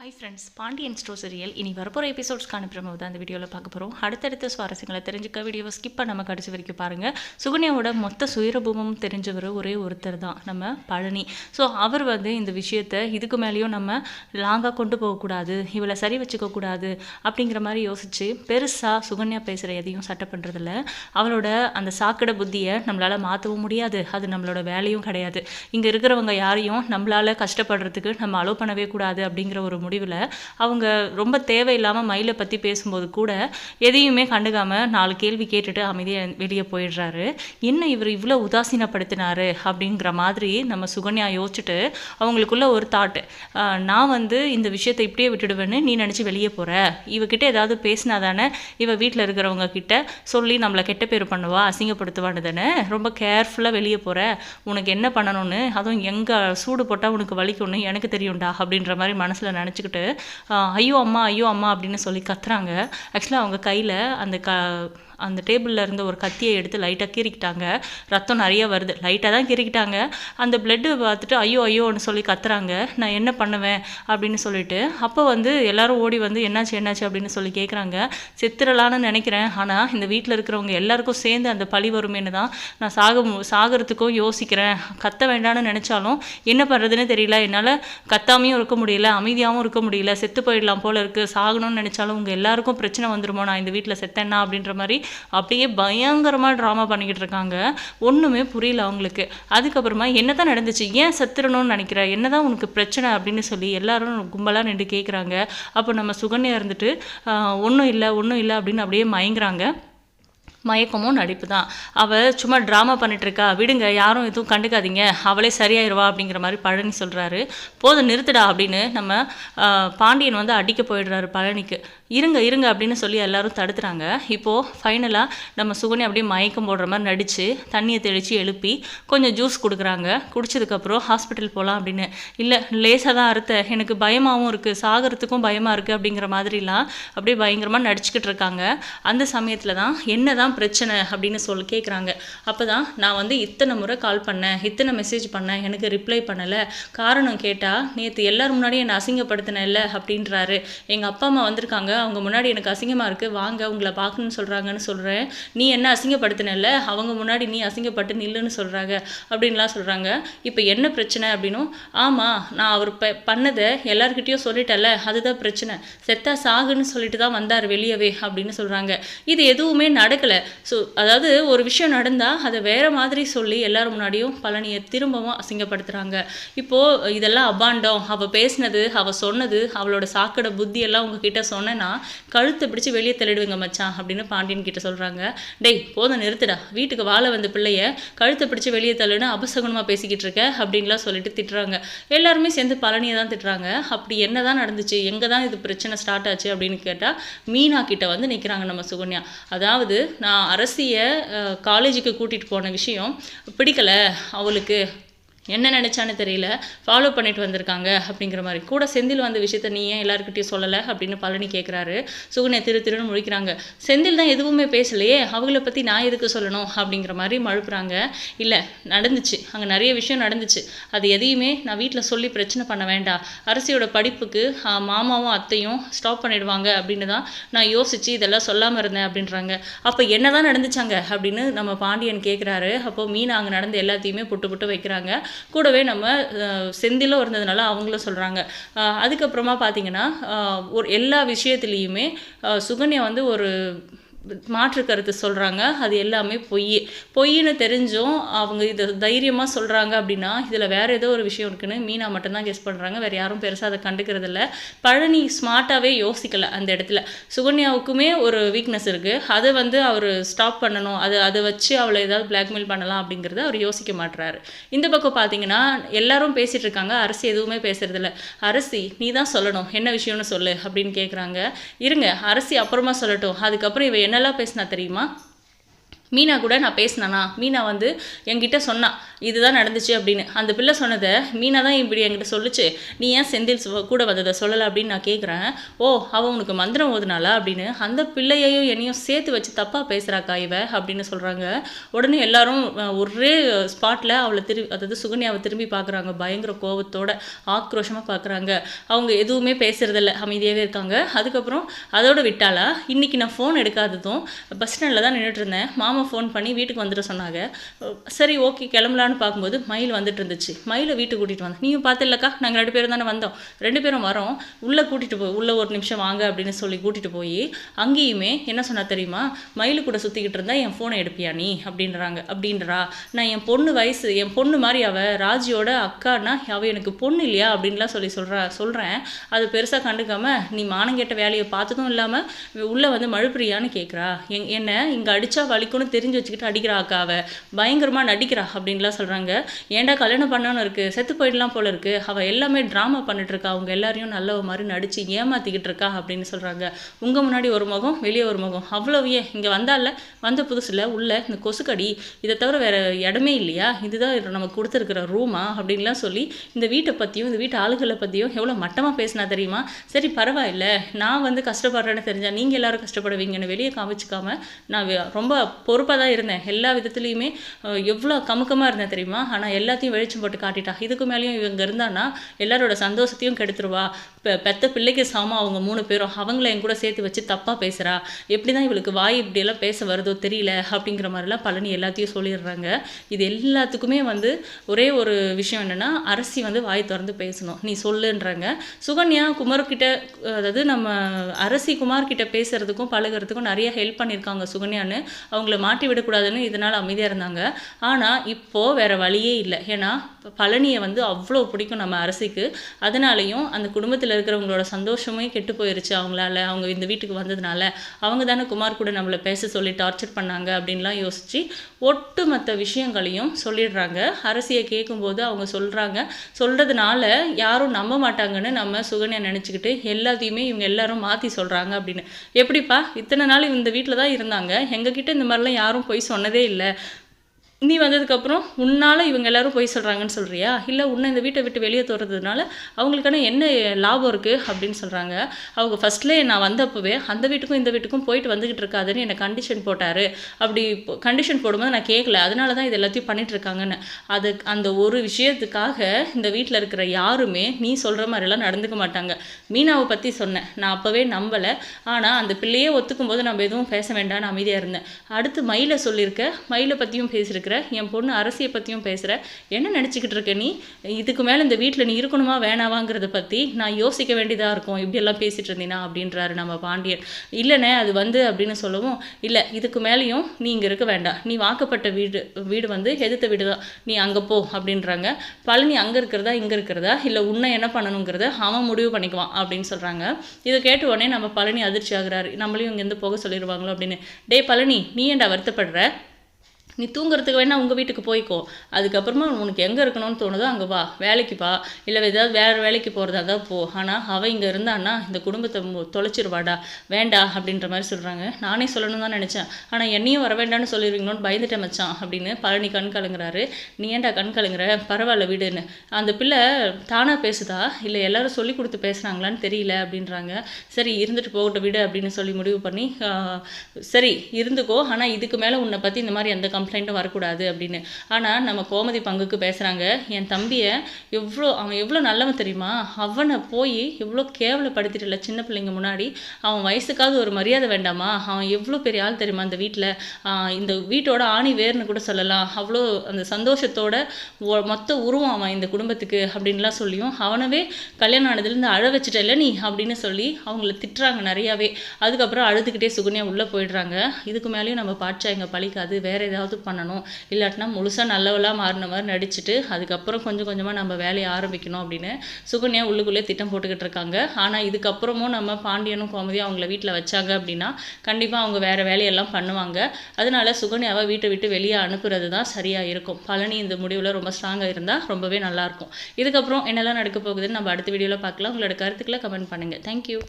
Hi friends Pandian store serial இனி வரப்போகிற எபிசோட்ஸ்க்கான promo தான் அந்த வீடியோவில் பார்க்க போகிறோம் அடுத்தடுத்த சுவாரஸ்யங்களை தெரிஞ்சுக்க வீடியோவை ஸ்கிப் பண்ணாமல் கடைசி வரைக்கும் பாருங்கள் சுகன்யாவோட மொத்த சுயரூபமும் தெரிஞ்சவர் ஒரே ஒருத்தர் தான் நம்ம பழனி. ஸோ அவர் வந்து இந்த விஷயத்தை இதுக்கு மேலேயும் நம்ம லாங்காக கொண்டு போகக்கூடாது இவளை சரி வச்சுக்கக்கூடாது அப்படிங்கிற மாதிரி யோசித்து பெருசாக சுகன்யா பேசுகிற எதையும் சட்டை பண்ணுறதில்ல அவளோட அந்த சாக்கடை புத்தியை நம்மளால் மாற்றவும் முடியாது. அது நம்மளோட வேலையும் கிடையாது. இங்கே இருக்கிறவங்க யாரையும் நம்மளால் கஷ்டப்படுறதுக்கு நம்ம அலோவ் பண்ணவே கூடாது அப்படிங்கிற ஒரு முடிவில் அவங்க ரொம்ப தேவையில்லாமல் மயிலை பற்றி பேசும்போது கூட எதையுமே கண்டுக்காமல் நாலு கேள்வி கேட்டுட்டு அமைதியாக வெளியே போயிடுறாரு. என்ன இவர் இவ்வளோ உதாசீனப்படுத்தினாரு அப்படிங்கிற மாதிரி நம்ம சுகன்யா யோசிச்சுட்டு அவங்களுக்குள்ள ஒரு தாட்டு நான் வந்து இந்த விஷயத்தை இப்படியே விட்டுடுவேன்னு நீ நினச்சி வெளியே போகிற இவகிட்ட ஏதாவது பேசினா தானே இவ வீட்டில் இருக்கிறவங்க கிட்ட சொல்லி நம்மளை கெட்ட பேர் பண்ணுவா அசிங்கப்படுத்துவான்னு தானே? ரொம்ப கேர்ஃபுல்லாக வெளியே போகிற உனக்கு என்ன பண்ணணும்னு அதுவும் எங்கே சூடு போட்டால் உனக்கு வலிக்கும்னு எனக்கு தெரியும்டா அப்படின்ற மாதிரி மனசில் நினச்சிக்கிட்டு ஐயோ அம்மா ஐயோ அம்மா அப்படின்னு சொல்லி கத்துறாங்க. ஆக்சுவலாக அவங்க கையில் அந்த க அந்த டேபிளில் இருந்த ஒரு கத்தியை எடுத்து லைட்டாக கீறிக்கிட்டாங்க. ரத்தம் நிறைய வருது. லைட்டாக தான் கீறிக்கிட்டாங்க. அந்த பிளட்டு பார்த்துட்டு ஐயோ ஐயோன்னு சொல்லி கத்துறாங்க. நான் என்ன பண்ணுவேன்? அப்படின்னு சொல்லிட்டு அப்போ வந்து எல்லாரும் ஓடி வந்து என்னாச்சு என்னாச்சு? அப்படின்னு சொல்லி கேட்குறாங்க செத்துறலான்னு நினைக்கிறேன். ஆனால் இந்த வீட்டில் இருக்கிறவங்க எல்லாருக்கும் சேர்ந்து அந்த பழி வருமேனு தான் நான் சாக மு- யோசிக்கிறேன். கத்த வேண்டாம்னு நினச்சாலும் என்ன பண்ணுறதுன்னு தெரியல. என்னால் கத்தாமையும் இருக்க முடியல. அமைதியாகவும் இருக்க முடியல. செத்து போயிடலாம் போல இருக்குது சாகணும்னு நினச்சாலும் உங்கள் எல்லாருக்கும் பிரச்சனை வந்துருமோ? நான் இந்த வீட்டில் செத்தேன்னா அப்படின்ற மாதிரி அப்படியே பயங்கரமாக ட்ராமா பண்ணிக்கிட்டு இருக்காங்க. ஒன்றுமே புரியல அவங்களுக்கு. அதுக்கப்புறமா என்ன தான் நடந்துச்சு? ஏன் செத்துடணும்னு நினைக்கிற? என்ன தான் உனக்கு பிரச்சனை அப்படின்னு சொல்லி எல்லாரும் கும்பலாக நின்று கேட்குறாங்க அப்போ நம்ம சுகன்யா இருந்துட்டு ஒன்றும் இல்லை ஒன்றும் இல்லை அப்படின்னு அப்படியே மயங்குறாங்க. மயக்கமும் நடிப்பு தான் அவள் சும்மா ட்ராமா பண்ணிகிட்ருக்கா விடுங்க யாரும் எதுவும் கண்டுக்காதீங்க. அவளே சரியாயிருவா அப்படிங்கிற மாதிரி பழனி சொல்கிறாரு போதும் நிறுத்துடா அப்படின்னு நம்ம பாண்டியன் வந்து அடிக்க போயிடுறாரு பழனிக்கு. இருங்க இருங்க அப்படின்னு சொல்லி எல்லாரும் தடுத்துறாங்க. இப்போது ஃபைனலாக நம்ம சுகனி அப்படியே மயக்கம் போடுற மாதிரி நடித்து தண்ணியை தெளித்து எழுப்பி கொஞ்சம் ஜூஸ் கொடுக்குறாங்க. குடிச்சதுக்கப்புறம் ஹாஸ்பிட்டல் போகலாம் அப்படின்னு. இல்லை லேசாக தான் அறுத்த. எனக்கு பயமாகவும் இருக்குது சாகிறதுக்கும் பயமாக இருக்குது அப்படிங்கிற மாதிரிலாம் அப்படியே பயங்கரமாக நடிச்சுக்கிட்டு இருக்காங்க. அந்த சமயத்தில் தான் என்ன தான் பிரச்சனை அப்படின்னு சொல்லி கேட்குறாங்க அப்போ தான் நான் வந்து இத்தனை முறை கால் பண்ணேன் இத்தனை மெசேஜ் பண்ணேன் எனக்கு ரிப்ளை பண்ணலை. காரணம் கேட்டால் நேற்று எல்லோரும் முன்னாடி என்னை அசிங்கப்படுத்தினேன்ல அப்படின்றாரு. எங்கள் அப்பா அம்மா வந்திருக்காங்க. அவங்க முன்னாடி எனக்கு அசிங்கமாக இருக்குது வாங்க உங்களை பார்க்கணும்னு சொல்கிறாங்கன்னு சொல்கிறேன் நீ என்ன அசிங்கப்படுத்தினல்ல? அவங்க முன்னாடி நீ அசிங்கப்பட்டு நில்லுன்னு சொல்கிறாங்க அப்படின்லாம் சொல்கிறாங்க இப்போ என்ன பிரச்சனை அப்படின்னும் ஆமாம் நான் அவர் ப பண்ணதை எல்லாருக்கிட்டேயும் சொல்லிட்டேன்ல அதுதான் பிரச்சனை. செத்தா சாகுன்னு சொல்லிட்டு தான் வந்தார் வெளியவே அப்படின்னு சொல்கிறாங்க இது எதுவுமே நடக்கலை. ஸோ அதாவது ஒரு விஷயம் நடந்தால் அதை வேறு மாதிரி சொல்லி எல்லார் முன்னாடியும் பழனியை திரும்பவும் அசிங்கப்படுத்துகிறாங்க இப்போது இதெல்லாம் அபாண்டம். அவள் பேசினது அவள் சொன்னது அவளோட சாக்கடை புத்தியெல்லாம் உங்ககிட்ட சொன்னேன்னா கழுத்தை பிடிச்சி வெளியே தள்ளிடுவீங்க மச்சான் அப்படின்னு பாண்டியன் கிட்ட சொல்கிறாங்க டேய் போதும் நிறுத்துடா. வீட்டுக்கு வாழ வந்த பிள்ளைய கழுத்தை பிடிச்சி வெளியே தள்ளுன்னு அபசகுணமாக பேசிக்கிட்டு இருக்க அப்படின்லாம் சொல்லிட்டு திட்டுறாங்க. எல்லாருமே சேர்ந்து பழனியை தான் திட்டுறாங்க. அப்படி என்ன தான் நடந்துச்சு? எங்கே தான் இது பிரச்சனை ஸ்டார்ட் ஆச்சு அப்படின்னு கேட்டால் மீனா கிட்ட வந்து நிற்கிறாங்க நம்ம சுகன்யா. அதாவது நான் அரசியை காலேஜுக்கு கூட்டிகிட்டு போன விஷயம் பிடிக்கல அவளுக்கு. என்ன நினச்சான்னு தெரியல. ஃபாலோ பண்ணிட்டு வந்திருக்காங்க அப்படிங்கிற மாதிரி. கூட செந்தில் வந்த விஷயத்த நீ ஏன் எல்லாருக்கிட்டையும் சொல்லலை அப்படின்னு பழனி கேட்குறாரு சுகன்யா திரு திருன்னு முழிக்கிறாங்க. செந்தில் தான் எதுவுமே பேசலையே. அவங்கள பற்றி நான் எதுக்கு சொல்லணும் அப்படிங்கிற மாதிரி மழுப்புறாங்க. இல்லை நடந்துச்சு. அங்கே நிறைய விஷயம் நடந்துச்சு. அது எதையுமே நான் வீட்டில் சொல்லி பிரச்சனை பண்ண வேண்டாம். அரசியோட படிப்புக்கு மாமாவும் அத்தையும் ஸ்டாப் பண்ணிடுவாங்க அப்படின்னு தான் நான் யோசித்து இதெல்லாம் சொல்லாமல் இருந்தேன் அப்படின்றாங்க. அப்போ என்ன தான் நடந்துச்சாங்க அப்படின்னு நம்ம பாண்டியன் கேட்குறாரு அப்போ மீனா அங்கே நடந்த எல்லாத்தையுமே புட்டு புட்டு வைக்கிறாங்க. கூடவே நம்ம அஹ், செந்திலும் இருந்ததுனால அவங்களும் சொல்கிறாங்க அதுக்கப்புறமா பார்த்தீங்கன்னா ஒரு எல்லா விஷயத்துலேயுமே சுகன்யா வந்து ஒரு மாற்று கருத்து சொல்கிறாங்க அது எல்லாமே பொய். பொய்ன்னு தெரிஞ்சும் அவங்க இதை தைரியமாக சொல்கிறாங்க அப்படின்னா இதில் வேறு ஏதோ ஒரு விஷயம் இருக்குன்னு மீனா மட்டும்தான் கெஸ் பண்ணுறாங்க வேறு யாரும் பெருசாக அதை கண்டுக்கிறதில்ல பழனி ஸ்மார்ட்டாகவே யோசிக்கலை அந்த இடத்துல. சுகன்யாவுக்குமே ஒரு வீக்னஸ் இருக்குது அதை வந்து அவர் ஸ்டாப் பண்ணணும். அது அதை வச்சு அவளை ஏதாவது பிளாக்மெயில் பண்ணலாம் அப்படிங்கிறத அவர் யோசிக்க மாட்டுறாரு இந்த பக்கம் பார்த்தீங்கன்னா எல்லாரும் பேசிகிட்டு இருக்காங்க. அரசி எதுவுமே பேசுறதில்ல அரசி நீ தான் சொல்லணும். என்ன விஷயம்னு சொல்லு அப்படின்னு கேட்குறாங்க இருங்க அரசி அப்புறமா சொல்லட்டும். அதுக்கப்புறம் இவ என்னெல்லாம் பேசினா தெரியுமா? மீனா கூட நான் பேசினேனா? மீனா வந்து என்கிட்ட சொன்னா இதுதான் நடந்துச்சு அப்படின்னு. அந்த பிள்ளை சொன்னதை மீனா தான் இப்படி என்கிட்ட சொல்லுச்சு. நீ ஏன் செந்தில் கூட வந்ததை சொல்லலை அப்படின்னு நான் கேட்குறேன் ஓ அவள் உனக்கு மந்திரம் ஓதுனாளா? அப்படின்னு. அந்த பிள்ளையையும் என்னையும் சேர்த்து வச்சு தப்பாக பேசுகிறாக்கா இவ அப்படின்னு சொல்கிறாங்க உடனே எல்லாரும் ஒரே ஸ்பாட்டில் அவளை திரும்பி அதாவது சுகன்யாவை திரும்பி பார்க்குறாங்க பயங்கர கோபத்தோட ஆக்ரோஷமாக பார்க்குறாங்க அவங்க எதுவுமே பேசுகிறதில்ல அமைதியாகவே இருக்காங்க. அதுக்கப்புறம் அதோட விட்டாளா? இன்றைக்கி நான் ஃபோன் எடுக்காததும் பஸ் ஸ்டாண்டில் தான் நின்றுட்டு இருந்தேன். மாமா ஃபோன் பண்ணி வீட்டுக்கு வந்துட சொன்னாங்க. சரி ஓகே கிளம்பலான்னு பார்க்கும்போது மயில் வந்துட்டு இருந்துச்சு. மயிலை வீட்டுக்கு கூட்டிகிட்டு வந்தேன். நீயும் பார்த்துலக்கா நாங்கள் ரெண்டு பேரும் தானே வந்தோம். ரெண்டு பேரும் வரோம். உள்ளே கூட்டிகிட்டு போய் உள்ளே ஒரு நிமிஷம் வாங்க அப்படின்னு சொல்லி கூட்டிகிட்டு போய் அங்கேயுமே என்ன சொன்னா தெரியுமா? மயில் கூட சுற்றிக்கிட்டு இருந்தா என் ஃபோனை எடுப்பியா நீ? அப்படின்றாங்க. அப்படின்றா. நான் என் பொண்ணு வயசு என் பொண்ணு மாதிரி அவள் ராஜியோட அக்கான்னா அவள் எனக்கு பொண்ணு இல்லையா? அப்படின்லாம் சொல்லி சொல்கிறா சொல்கிறேன் அது பெருசாக கண்டுக்காமல் நீ மானங்கெட்ட வேலையை பார்த்ததும் இல்லாமல் உள்ளே வந்து மழுப்புறியான்னு கேட்குறா எங் என்ன இங்கே அடித்தா வலிக்கும்னு தெரிஞ்சு வச்சுக்கிட்டு அடிக்கிறா அக்காவை அவ பயங்கரமாக நடிக்கிறா அப்படின்லாம் சொல்கிறாங்க ஏன்டா கல்யாணம் பண்ணணும் இருக்குது செத்து போயிடலாம் போல இருக்கு. அவள் எல்லாமே ட்ராமா பண்ணிட்டு இருக்கா. அவங்க எல்லாரையும் நல்ல மாதிரி நடித்து ஏமாற்றிக்கிட்டு இருக்கா அப்படின்னு சொல்கிறாங்க உங்கள் முன்னாடி ஒரு முகம் வெளியே ஒரு முகம். அவ்வளோ இங்கே வந்தால வந்த புதுசில் உள்ள இந்த கொசுக்கடி இதை தவிர வேற இடமே இல்லையா? இதுதான் நமக்கு கொடுத்துருக்குற ரூமா அப்படின்லாம் சொல்லி இந்த வீட்டை பற்றியும் இந்த வீட்டு ஆளுகளை பற்றியும் எவ்வளோ மட்டமாக பேசினா தெரியுமா? சரி பரவாயில்ல. நான் வந்து கஷ்டப்படுறேன்னு தெரிஞ்சா நீங்கள் எல்லாரும் கஷ்டப்படுவீங்கன்னு வெளியே காமிச்சிக்காம நான் ரொம்ப ரொம்ப பொறுப்பாக தான் இருந்தேன். எல்லா விதத்துலேயுமே எவ்வளோ கமுக்கமாக இருந்தேன் தெரியுமா? ஆனால் எல்லாத்தையும் வெளிச்சம் போட்டு காட்டிட்டா. இதுக்கு மேலேயும் இவங்க இருந்தானா எல்லாரோட சந்தோஷத்தையும் கெடுத்துருவா. இப்போ பெத்த பிள்ளைக்கு சாமா அவங்க மூணு பேரும் அவங்கள என் கூட சேர்த்து வச்சு தப்பாக பேசுகிறா எப்படி தான் இவளுக்கு வாய் இப்படியெல்லாம் பேச வருதோ தெரியல அப்படிங்கிற மாதிரிலாம் பழனி எல்லாத்தையும் சொல்லிடுறாங்க. இது எல்லாத்துக்குமே வந்து ஒரே ஒரு விஷயம் என்னென்னா அரசி வந்து வாய் திறந்து பேசணும். நீ சொல்லுன்றாங்க. சுகன்யா குமார்கிட்ட அதாவது நம்ம அரசி குமார்கிட்ட பேசுகிறதுக்கும் பழகிறதுக்கும் நிறைய ஹெல்ப் பண்ணியிருக்காங்க சுகன்யான்னு. அவங்கள மாட்டி விடக்கூடாதுன்னு இதனால் அமைதியாக இருந்தாங்க. ஆனால் இப்போது வேறு வழியே இல்லை. ஏன்னா பழனியை வந்து அவ்வளோ பிடிக்கும் நம்ம அரசிக்கு. அதனாலையும் அந்த குடும்பத்தில் இருக்கிறவங்களோட சந்தோஷமே கெட்டு போயிருச்சு அவங்களால. அவங்க இந்த வீட்டுக்கு வந்ததுனால அவங்க தானே குமார் கூட நம்மளை பேச சொல்லி டார்ச்சர் பண்ணாங்க அப்படின்லாம் யோசிச்சு ஒட்டுமொத்த விஷயங்களையும் சொல்லிடுறாங்க. அரசியை கேட்கும்போது அவங்க சொல்கிறாங்க சொல்கிறதுனால யாரும் நம்ப மாட்டாங்கன்னு நம்ம சுகன்யா நினச்சிக்கிட்டு எல்லாத்தையுமே இவங்க எல்லாரும் மாற்றி சொல்கிறாங்க அப்படின்னு. எப்படிப்பா? இத்தனை நாள் இந்த வீட்டில் தான் இருந்தாங்க. எங்ககிட்ட இந்த மாதிரிலாம் யாரும் போய் சொன்னதே இல்லை. நீ வந்ததுக்கப்புறம் உன்னால் இவங்க எல்லாரும் போய் சொல்கிறாங்கன்னு சொல்கிறியா இல்லை உன்னை இந்த வீட்டை விட்டு வெளியே தோறதுனால அவங்களுக்கான என்ன லாபம் இருக்குது அப்படின்னு சொல்கிறாங்க அவங்க ஃபஸ்ட்லேயே நான் வந்தப்பவே அந்த வீட்டுக்கும் இந்த வீட்டுக்கும் போயிட்டு வந்துக்கிட்டு இருக்காதுன்னு என்னை கண்டிஷன் போட்டார். அப்படி கண்டிஷன் போடும்போது நான் கேட்கல அதனால தான் இது எல்லாத்தையும் பண்ணிகிட்ருக்காங்கன்னு அது அந்த ஒரு விஷயத்துக்காக இந்த வீட்டில் இருக்கிற யாருமே நீ சொல்கிற மாதிரிலாம் நடந்துக்க மாட்டாங்க. மீனாவை பற்றி சொன்னேன். நான் அப்போவே நம்பலை. ஆனால் அந்த பிள்ளையே ஒத்துக்கும் போது நம்ம எதுவும் பேச வேண்டாம்னு அமைதியாக இருந்தேன். அடுத்து மயிலை சொல்லியிருக்க. மயிலை பற்றியும் பேசியிருக்கிற என் பொண்ணு அரசியை பற்றியும் பேசுகிற என்ன நினச்சிக்கிட்டு இருக்க நீ? இதுக்கு மேலே இந்த வீட்டில் நீ இருக்கணுமா வேணாவாங்கிறத பற்றி நான் யோசிக்க வேண்டியதாக இருக்கும். இப்படியெல்லாம் பேசிகிட்டு இருந்தீனா அப்படின்றாரு நம்ம பாண்டியன். இல்லைண்ணே அது வந்து அப்படின்னு சொல்லவும் இல்லை இதுக்கு மேலேயும் நீ இங்கே இருக்க வேண்டாம். நீ வாக்கப்பட்ட வீடு வீடு வந்து எதிர்த்த வீடு தான். நீ அங்கே போ அப்படின்றாங்க. பழனி அங்கே இருக்கிறதா இங்கே இருக்கிறதா? இல்லை உன்னை என்ன பண்ணணுங்கிறத அவன் முடிவு பண்ணிக்குவான் அப்படின்னு சொல்கிறாங்க இதை கேட்ட உடனே நம்ம பழனி அதிர்ச்சி ஆகிறாரு. நம்மளையும் இங்கேருந்து போக சொல்லிடுவாங்களோ அப்படின்னு. டே பழனி நீ ஏன்டா வருத்தப்படுற? நீ தூங்குறதுக்கு வேணால் உங்கள் வீட்டுக்கு போய்க்கோ. அதுக்கப்புறமா உனக்கு எங்கே இருக்கணும்னு தோணுதோ அங்கே வா. வேலைக்கு வா. இல்லை ஏதாவது வேறு வேலைக்கு போகிறதா தான் போ. ஆனால் அவள் இங்கே இருந்தான்னா இந்த குடும்பத்தை தொலைச்சிருவாடா. வேண்டா அப்படின்ற மாதிரி சொல்கிறாங்க நானே சொல்லணும் தான் நினச்சேன். ஆனால் என்னையும் வர வேண்டாம்னு சொல்லிடுவீங்களோன்னு பயந்துட்டேன் மச்சான் அப்படின்னு பழனி கண் கலங்குறாரு. நீ ஏன்டா கண் கலங்குற? பரவாயில்ல வீடுன்னு. அந்த பிள்ளை தானாக பேசுதா? இல்லை எல்லாரும் சொல்லி கொடுத்து பேசுகிறாங்களான்னு தெரியல அப்படின்றாங்க. சரி இருந்துட்டு போகட்டும் வீடு அப்படின்னு சொல்லி முடிவு பண்ணி சரி இருந்துக்கோ. ஆனால் இதுக்கு மேலே உன்னை பற்றி இந்த மாதிரி எந்த கம்ப்ளைண்ட்டும் வரக்கூடாது அப்படின்னு. ஆனால் நம்ம கோமதி பங்குக்கு பேசுகிறாங்க என் தம்பியை எவ்வளோ அவன் எவ்வளோ நல்லவன் தெரியுமா? அவனை போய் எவ்வளோ கேவலப்படுத்திட்டுல சின்ன பிள்ளைங்க முன்னாடி. அவன் வயசுக்காவது ஒரு மரியாதை வேண்டாமா? அவன் எவ்வளோ பெரிய ஆள் தெரியுமா அந்த வீட்டில் இந்த வீட்டோட ஆணி வேர்னு கூட சொல்லலாம். அவ்வளோ அந்த சந்தோஷத்தோட மொத்த உருவம் அவன் இந்த குடும்பத்துக்கு அப்படின்லாம் சொல்லியும் அவனவே கல்யாணம் ஆனதுலேருந்து அழ வச்சுட்டல நீ? அப்படின்னு சொல்லி அவங்கள திட்டுறாங்க நிறையாவே. அதுக்கப்புறம் அழுதுகிட்டே சுகன்யா உள்ளே போயிடுறாங்க. இதுக்கு மேலேயும் நம்ம பாட்சா இங்கே பழிக்காது. வேறு ஏதாவது பண்ணணும். இல்லாட்டினா முழுசாக நல்லவளாக மாறின மாதிரி நடிச்சுட்டு அதுக்கப்புறம் கொஞ்சம் கொஞ்சமாக நம்ம வேலையை ஆரம்பிக்கணும் அப்படின்னு சுகன்யா உள்ளுக்குள்ளே திட்டம் போட்டுக்கிட்டு இருக்காங்க. ஆனால் இதுக்கப்புறமும் நம்ம பாண்டியனும் கோமதியும் அவங்கள வீட்டில் வச்சாங்க அப்படின்னா கண்டிப்பாக அவங்க வேறு வேலையெல்லாம் பண்ணுவாங்க. அதனால சுகன்யாவை வீட்டை விட்டு வெளியே அனுப்புறது தான் சரியாக இருக்கும். பழனி இந்த முடிவில் ரொம்ப ஸ்ட்ராங்காக இருந்தால் ரொம்பவே நல்லாயிருக்கும் இதுக்கப்புறம் என்னெல்லாம் நடக்க போகுதுன்னு நம்ம அடுத்த வீடியோவில் பார்க்கலாம். உங்களோட கருத்துக்களை கமெண்ட் பண்ணுங்கள் தேங்க்யூ